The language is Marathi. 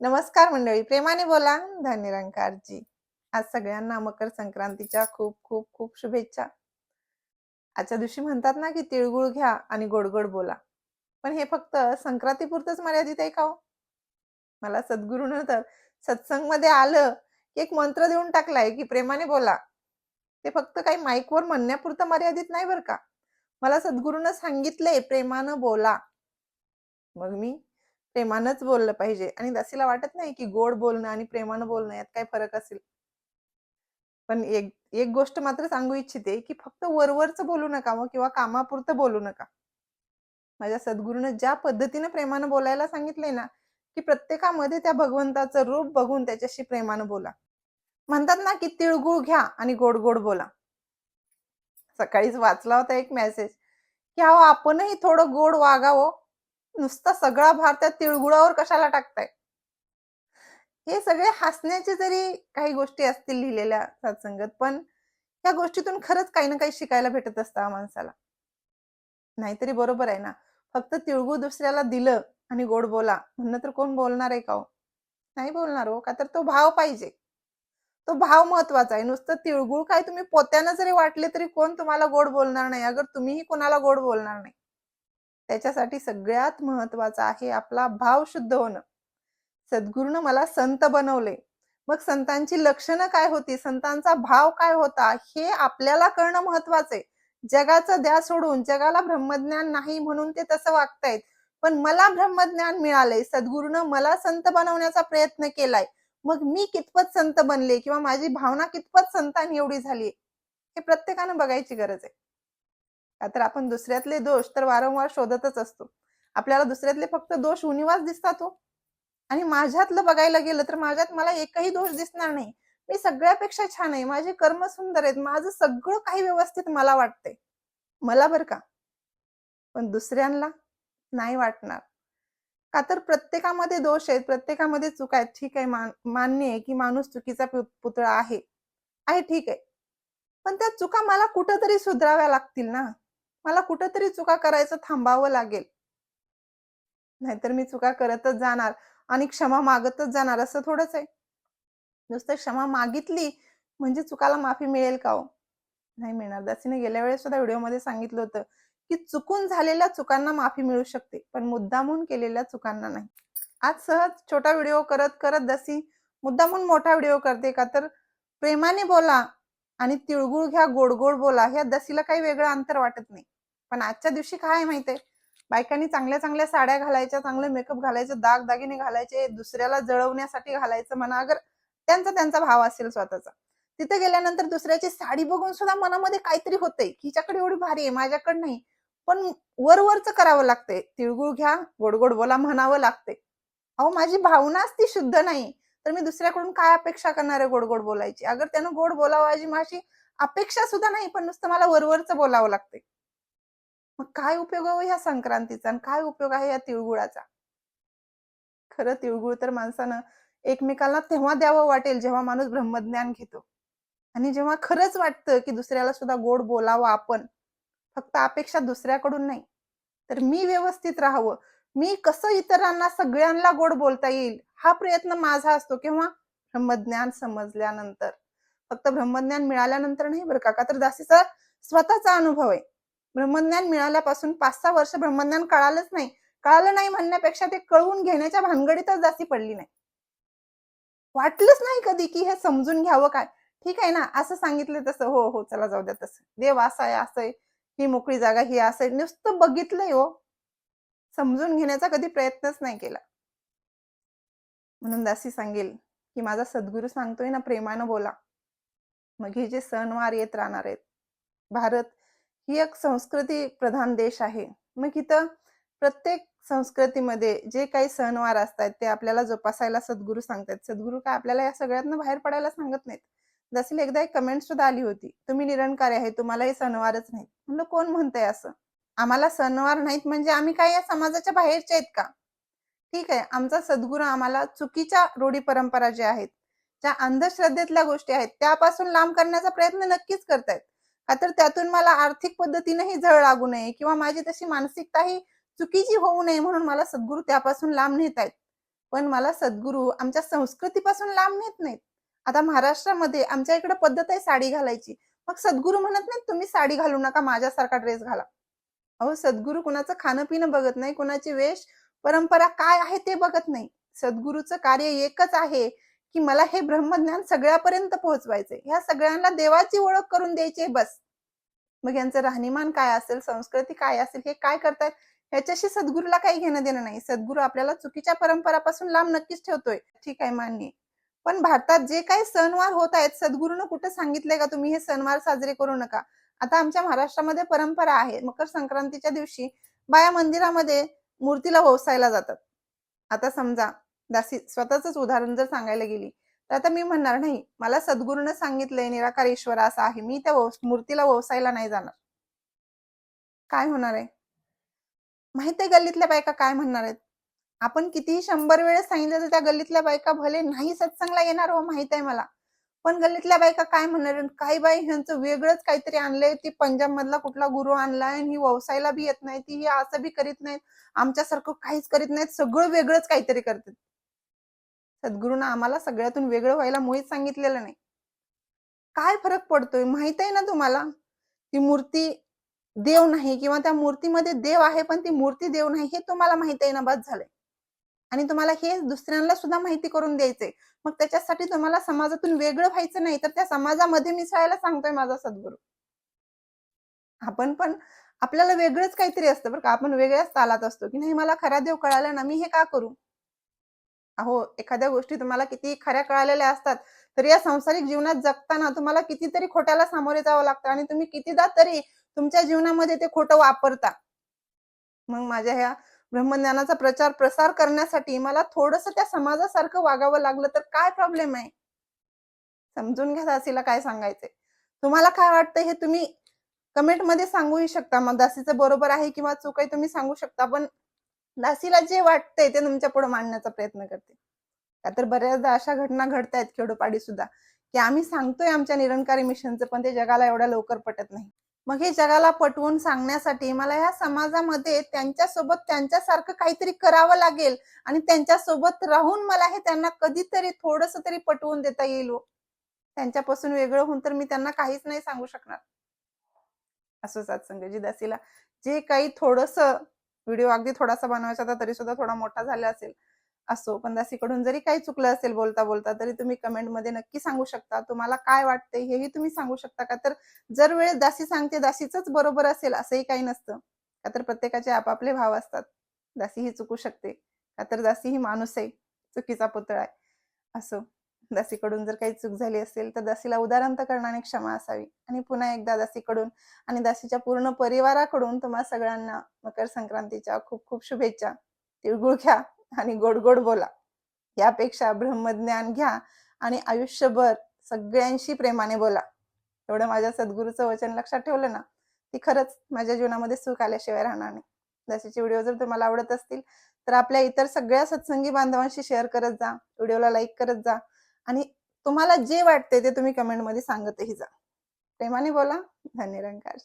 नमस्कार मंडळी प्रेमाने बोला. धन्यरंकारजी आज सगळ्यांना मकर संक्रांतीच्या खूप खूप खूप शुभेच्छा. आजच्या दिवशी म्हणतात ना की तिळगुळ घ्या आणि गोड गोड बोला. पण हे फक्त संक्रांतीपुरतच मर्यादित आहे का हो? मला सद्गुरूनं तर सत्संगमध्ये आलं की एक मंत्र देऊन टाकलाय की प्रेमाने बोला. ते फक्त काही माईकवर म्हणण्यापुरतं मर्यादित नाही बरं का? मला सद्गुरूनं सांगितलंय प्रेमानं बोला. मग मी प्रेमानंच बोललं पाहिजे. आणि दासीला वाटत नाही की गोड बोलणं आणि प्रेमानं बोलणं यात काय फरक असेल. पण एक एक गोष्ट मात्र सांगू इच्छिते की फक्त वरवरच बोलू नका मग किंवा कामापुरतं बोलू नका. माझ्या सद्गुरूनं ज्या पद्धतीनं प्रेमानं बोलायला सांगितलंय ना की प्रत्येकामध्ये त्या भगवंताचं रूप बघून त्याच्याशी प्रेमानं बोला. म्हणतात ना की तिळगुळ घ्या आणि गोड गोड बोला. सकाळीच वाचला होता एक मेसेज की अहो आपणही थोडं गोड वागावं नुसता सगळा भार त्या तिळगुळावर कशाला टाकताय? हे सगळे हसण्याचे जरी काही गोष्टी असतील लिहिलेल्या सत्संगत पण या गोष्टीतून खरंच काही ना काही शिकायला भेटत असतं माणसाला. नाहीतरी बरोबर आहे ना. फक्त तिळगुळ दुसऱ्याला दिलं आणि गोड बोला म्हणणं तर कोण बोलणार आहे का हो? नाही बोलणार हो का तर तो भाव पाहिजे. तो भाव महत्त्वाचा आहे. नुसतं तिळगुळ काय तुम्ही पोत्यानं जरी वाटले तरी कोण तुम्हाला गोड बोलणार नाही? अगर तुम्हीही कोणाला गोड बोलणार नाही. त्याच्यासाठी सगळ्यात महत्वाचं आहे आपला भाव शुद्ध होणं. सद्गुरूनं मला संत बनवले. मग संतांची लक्षणं काय होती? संतांचा भाव काय होता? हे आपल्याला करणं महत्वाचं आहे. जगाचं द्या सोडून जगाला ब्रह्मज्ञान नाही म्हणून ते तसं वागतायत. पण मला ब्रह्मज्ञान मिळालंय. सद्गुरूनं मला संत बनवण्याचा प्रयत्न केलाय. मग मी कितपत संत बनले? किंवा माझी भावना कितपत संतान एवढी झाली हे प्रत्येकानं बघायची गरज आहे. का तर आपण दुसऱ्यातले दोष तर वारंवार शोधतच असतो. आपल्याला दुसऱ्यातले फक्त दोष उणिवाच दिसतात हो. आणि माझ्यातलं बघायला गेलं तर माझ्यात मला एकही दोष दिसणार नाही. मी सगळ्यापेक्षा छान आहे. माझे कर्म सुंदर आहेत. माझं सगळं काही व्यवस्थित मला वाटतंय. मला बर का? पण दुसऱ्यांना नाही वाटणार. का तर प्रत्येकामध्ये दोष आहेत. प्रत्येकामध्ये चुका आहेत. ठीक आहे. मान्य आहे की माणूस चुकीचा पुतळा आहे. आहे ठीक आहे. पण त्या चुका मला कुठंतरी सुधाराव्या लागतील ना? मला कुठंतरी चुका करायचं थांबावं लागेल. नाहीतर मी चुका करतच जाणार आणि क्षमा मागतच जाणार असं थोडंच आहे. नुसतं क्षमा मागितली म्हणजे चुकाला माफी मिळेल का हो? नाही मिळणार. दासीने गेल्या वेळेस सुद्धा व्हिडिओमध्ये सांगितलं होतं की चुकून झालेल्या चुकांना माफी मिळू शकते पण मुद्दामून केलेल्या चुकांना नाही. आज सहज छोटा व्हिडिओ करत करत दसी मुद्दामून मोठा व्हिडिओ करते का तर प्रेमाने बोला आणि तिळगुळ घ्या गोड गोड बोला ह्या दसीला काही वेगळं अंतर वाटत नाही. पण आजच्या दिवशी काय माहितीये? बायकांनी चांगल्या चांगल्या साड्या घालायच्या चांगले मेकअप घालायचे दाग दागिने घालायचे दुसऱ्याला जळवण्यासाठी घालायचं म्हणा अगर त्यांचा त्यांचा भाव असेल स्वतःचा. तिथे गेल्यानंतर दुसऱ्याची साडी बघून सुद्धा मनामध्ये काहीतरी होतंय. हिच्याकडे एवढी भारी आहे माझ्याकडे नाही. पण वरवरच करावं लागतंय. तिळगुळ घ्या गोड गोड बोला म्हणावं लागते अहो माझी भावनाच ती शुद्ध नाही. तर मी दुसऱ्याकडून काय अपेक्षा करणार आहे गोड गोड बोलायची? अगर त्यानं गोड बोलावायची माझी अपेक्षा सुद्धा नाही पण नुसतं मला वरवरच बोलावं लागते मग काय उपयोग आहे हो ह्या संक्रांतीचा आणि काय उपयोग आहे या तिळगुळाचा? खरं तिळगुळ तर माणसानं एकमेकांना तेव्हा द्यावं वाटेल जेव्हा माणूस ब्रह्मज्ञान घेतो. आणि जेव्हा खरंच वाटतं की दुसऱ्याला सुद्धा गोड बोलावं आपण फक्त अपेक्षा दुसऱ्याकडून नाही. तर मी व्यवस्थित राहावं. मी कसं इतरांना सगळ्यांना गोड बोलता येईल हा प्रयत्न माझा असतो किंवा ब्रह्मज्ञान समजल्यानंतर. फक्त ब्रह्मज्ञान मिळाल्यानंतर नाही बरं का तर दासीचा स्वतःचा अनुभव आहे. ब्रह्मज्ञान मिळाल्यापासून पाच सहा वर्ष ब्रह्मज्ञान कळालंच नाही. कळालं नाही म्हणण्यापेक्षा ते कळवून घेण्याच्या भानगडीतच जास्ती पडली नाही. वाटलंच नाही कधी की हे समजून घ्यावं काय? ठीक आहे ना असं सांगितलं तसं. हो हो चला जाऊ द्या तसं. देव असं आहे असं आहे. ही मोकळी जागा ही असं आहे. नुसतं बघितलंय हो. समजून घेण्याचा कधी प्रयत्नच नाही केला. म्हणून दासी सांगेल की माझा सद्गुरू सांगतोय ना प्रेमानं बोला. मग हे जे सणवार येत राहणार आहेत भारत ही एक संस्कृती प्रधान देश आहे. मग इथं प्रत्येक संस्कृतीमध्ये जे काही सणवार असतात ते आपल्याला जोपासायला सद्गुरू सांगतात. सद्गुरू काय आपल्याला या सगळ्यातनं बाहेर पडायला सांगत नाहीत. जसे एकदा एक कमेंट सुद्धा आली होती तुम्ही निरंकारी आहे तुम्हाला हे सणवारच नाहीत. म्हणलं कोण म्हणतंय असं? आम्हाला सणवार नाहीत म्हणजे आम्ही काय या समाजाच्या बाहेरचे आहेत का? ठीक आहे आमचा सद्गुरू आम्हाला चुकीच्या रूढी परंपरा ज्या आहेत ज्या अंधश्रद्धेतल्या गोष्टी आहेत त्यापासून लांब करण्याचा प्रयत्न नक्कीच करतायत. का तर त्यातून मला आर्थिक पद्धतीनेही झळ लागू नये किंवा माझी तशी मानसिकता ही चुकीची होऊ नये म्हणून मला सद्गुरू त्यापासून लांब नेत आहेत. पण मला सद्गुरू आमच्या संस्कृतीपासून लांब नेत नाहीत. आता महाराष्ट्रामध्ये आमच्या इकडे पद्धत आहे साडी घालायची. मग सद्गुरू म्हणत नाहीत तुम्ही साडी घालू नका माझ्यासारखा ड्रेस घाला. अहो सद्गुरू कुणाचं खाणं पिणं बघत नाही कुणाची वेश परंपरा काय आहे ते बघत नाही. सद्गुरूचं कार्य एकच आहे की मला हे ब्रह्मज्ञान सगळ्यापर्यंत पोहोचवायचे ह्या सगळ्यांना देवाची ओळख करून द्यायची बस. मग यांचं राहणीमान काय असेल संस्कृती काय असेल हे काय करतायत? ह्याच्याशी सद्गुरूला काही घेणं देणं नाही. सद्गुरू आपल्याला चुकीच्या परंपरापासून लांब नक्कीच ठेवतोय. ठीक आहे मान्य पण भारतात जे काही सणवार होत आहेत सद्गुरूनं कुठं सांगितलंय का तुम्ही हे सणवार साजरे करू नका? आता आमच्या महाराष्ट्रामध्ये परंपरा आहे. मकर संक्रांतीच्या दिवशी बाया मंदिरामध्ये मूर्तीला ववसायला जातात. आता समजा दासी स्वतःच उदाहरण जर सांगायला गेली तर आता मी म्हणणार नाही मला सद्गुरूनं सांगितलंय निराकार ईश्वर असा आहे मी त्या मूर्तीला वसायला नाही जाणार. काय होणार आहे? माहितीये आहे गल्लीतल्या बायका काय म्हणणार आहेत? आपण कितीही शंभर वेळेस सांगितलं तर त्या गल्लीतल्या बायका भले नाही सत्संगला येणार हो माहीत आहे मला. पण गल्लीतल्या बायका काय म्हणणार काही बाई ह्यांचं वेगळंच काहीतरी आणलंय ती पंजाब मधला कुठला गुरु आणलाय आणि ही व्यवसायला बी येत नाही ती ही असं बी करीत नाहीत आमच्यासारखं काहीच करीत नाहीत सगळं वेगळंच काहीतरी करतात. सद्गुरूनं आम्हाला सगळ्यातून वेगळं व्हायला मुळीच सांगितलेलं नाही. काय फरक पडतोय माहीत आहे ना तुम्हाला? ती मूर्ती देव नाही किंवा त्या मूर्तीमध्ये देव आहे पण ती मूर्ती देव नाही हे तुम्हाला माहीत आहे ना बस झालंय. आणि तुम्हाला हे दुसऱ्यांना सुद्धा माहिती करून द्यायचंय. मग त्याच्यासाठी तुम्हाला समाजातून वेगळं व्हायचं नाही तर त्या समाजामध्ये मिसळायला सांगतोय माझा सद्गुरू. आपण पण आपल्याला वेगळंच काहीतरी असतं बरं का. आपण वेगळ्याच तालात असतो की नाही मला खरा देव कळाला ना मी हे का करू? अहो एखाद्या गोष्टी तुम्हाला किती खऱ्या कळालेल्या असतात तर या सांसारिक जीवनात जगताना तुम्हाला कितीतरी खोट्याला सामोरे जावं लागतं आणि तुम्ही कितीदा तरी तुमच्या जीवनामध्ये ते खोटं वापरता. मग माझ्या ह्या ब्रह्मज्ञानाचा प्रचार प्रसार करण्यासाठी मला थोडस त्या समाजासारखं वागावं लागलं तर काय प्रॉब्लेम आहे? समजून घ्या दासीला काय सांगायचंय. तुम्हाला काय वाटतं हे तुम्ही कमेंटमध्ये सांगूही शकता. मग दासीचं बरोबर आहे किंवा चूक आहे तुम्ही सांगू शकता पण दासीला जे वाटतंय ते तुमच्यापुढे मांडण्याचा प्रयत्न करते. का तर बऱ्याचदा अशा घटना घडत आहेत खेडोपाडी सुद्धा की आम्ही सांगतोय आमच्या निरंकारी मिशनचं पण ते जगाला एवढ्या लवकर पटत नाही. मग हे जगाला पटवून सांगण्यासाठी मला ह्या समाजामध्ये त्यांच्यासोबत त्यांच्यासारखं काहीतरी करावं लागेल आणि त्यांच्यासोबत राहून मला हे त्यांना कधीतरी थोडस तरी पटवून देता येईल हो. त्यांच्यापासून वेगळं होऊन तर मी त्यांना काहीच नाही सांगू शकणार. असं सत्संगजी दासीला जे काही थोडस व्हिडिओ अगदी थोडासा बनवायचा होता तरी सुद्धा थोडा मोठा झाला असेल असो. पण दासीकडून जरी काही चुकलं असेल बोलता बोलता तरी तुम्ही कमेंटमध्ये नक्की सांगू शकता. तुम्हाला काय वाटतंय हेही तुम्ही सांगू शकता का? तर जर वेळेस दासी सांगते दासीच बरोबर असेल असंही काही नसतं. का तर प्रत्येकाचे आपापले भाव असतात. दासी ही चुकू शकते. का तर दासी ही माणूस आहे चुकीचा पुतळा आहे असो. दासीकडून जर काही चूक झाली असेल तर दासीला उदारांत करणाने क्षमा असावी. आणि पुन्हा एकदा दासीकडून आणि दासीच्या पूर्ण परिवाराकडून तुम्हा सगळ्यांना मकर संक्रांतीच्या खूप खूप शुभेच्छा. तिळगुळ घ्या आणि गोड गोड बोला. यापेक्षा ब्रह्मज्ञान घ्या आणि आयुष्यभर सगळ्यांशी प्रेमाने बोला. एवढं माझ्या सद्गुरूचं वचन लक्षात ठेवलं ना ती खरंच माझ्या जीवनामध्ये सुख आल्याशिवाय राहणार नाही. जशीचे व्हिडिओ जर तुम्हाला आवडत असतील तर आपल्या इतर सगळ्या सत्संगी बांधवांशी शेअर करत जा. व्हिडिओला लाईक करत जा. आणि तुम्हाला जे वाटते ते तुम्ही कमेंटमध्ये सांगतही जा. प्रेमाने बोला. धन्यरंकार